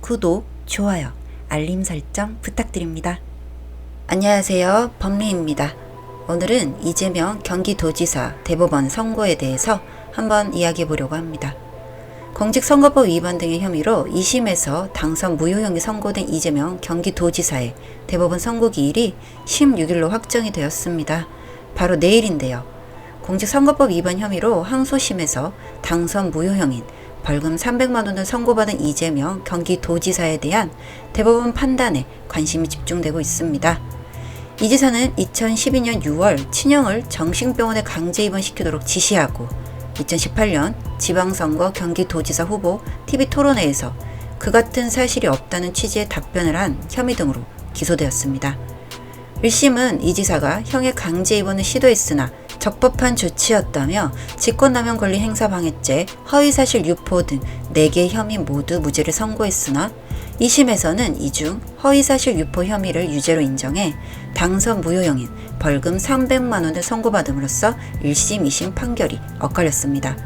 구독, 좋아요, 알림 설정 부탁드립니다. 안녕하세요. 범리입니다. 오늘은 이재명 경기도지사 대법원 선고에 대해서 한번 이야기해 보려고 합니다. 공직선거법 위반 등의 혐의로 2심에서 당선 무효형이 선고된 이재명 경기도지사의 대법원 선고 기일이 16일로 확정이 되었습니다. 바로 내일인데요. 공직선거법 위반 혐의로 항소심에서 당선 무효형인 벌금 300만 원을 선고받은 이재명 경기도지사에 대한 대법원 판단에 관심이 집중되고 있습니다. 이 지사는 2012년 6월 친형을 정신병원에 강제 입원시키도록 지시하고 2018년 지방선거 경기도지사 후보 TV 토론회에서 그 같은 사실이 없다는 취지의 답변을 한 혐의 등으로 기소되었습니다. 1심은 이 지사가 형의 강제 입원을 시도했으나 적법한 조치였다며 직권남용 권리 행사 방해죄, 허위사실 유포 등 4개 혐의 모두 무죄를 선고했으나 2심에서는 이 중 허위사실 유포 혐의를 유죄로 인정해 당선 무효형인 벌금 300만 원을 선고받음으로써 1심, 2심 판결이 엇갈렸습니다.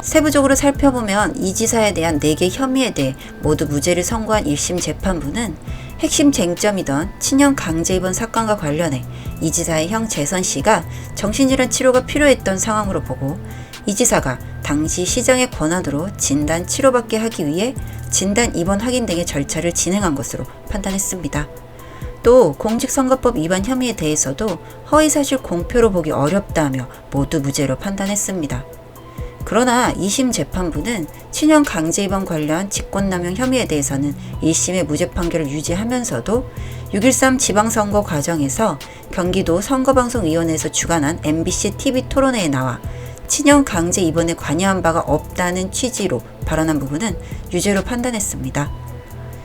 세부적으로 살펴보면 이 지사에 대한 4개 혐의에 대해 모두 무죄를 선고한 1심 재판부는 핵심 쟁점이던 친형 강제 입원 사건과 관련해 이 지사의 형 재선 씨가 정신질환 치료가 필요했던 상황으로 보고 이 지사가 당시 시장의 권한으로 진단 치료받게 하기 위해 진단 입원 확인 등의 절차를 진행한 것으로 판단했습니다. 또 공직선거법 위반 혐의에 대해서도 허위사실 공표로 보기 어렵다며 모두 무죄로 판단했습니다. 그러나 2심 재판부는 친형 강제 입원 관련 직권남용 혐의에 대해서는 1심의 무죄 판결을 유지하면서도 6.13 지방선거 과정에서 경기도 선거방송위원회에서 주관한 MBC TV 토론회에 나와 친형 강제 입원에 관여한 바가 없다는 취지로 발언한 부분은 유죄로 판단했습니다.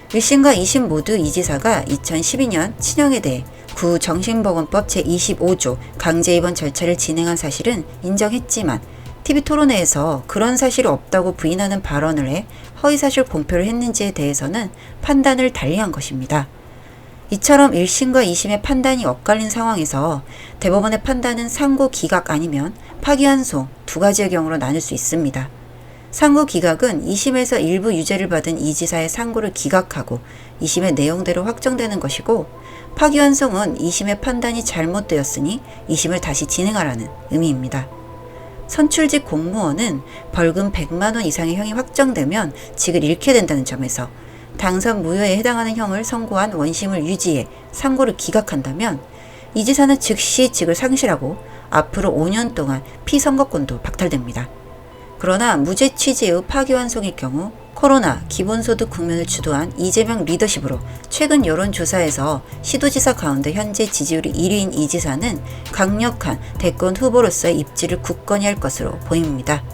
1심과 2심 모두 이 지사가 2012년 친형에 대해 구 정신보건법 제25조 강제 입원 절차를 진행한 사실은 인정했지만 TV 토론회에서 그런 사실이 없다고 부인하는 발언을 해 허위사실 공표를 했는지에 대해서는 판단을 달리한 것입니다. 이처럼 1심과 2심의 판단이 엇갈린 상황에서 대법원의 판단은 상고 기각 아니면 파기환송 두 가지의 경우로 나눌 수 있습니다. 상고 기각은 2심에서 일부 유죄를 받은 이 지사의 상고를 기각하고 2심의 내용대로 확정되는 것이고 파기환송은 2심의 판단이 잘못되었으니 2심을 다시 진행하라는 의미입니다. 선출직 공무원은 벌금 100만 원 이상의 형이 확정되면 직을 잃게 된다는 점에서 당선 무효에 해당하는 형을 선고한 원심을 유지해 상고를 기각한다면 이 지사는 즉시 직을 상실하고 앞으로 5년 동안 피선거권도 박탈됩니다. 그러나 무죄 취지의 파기환송일 경우 코로나 기본소득 국면을 주도한 이재명 리더십으로 최근 여론조사에서 시도지사 가운데 현재 지지율이 1위인 이 지사는 강력한 대권 후보로서의 입지를 굳건히 할 것으로 보입니다.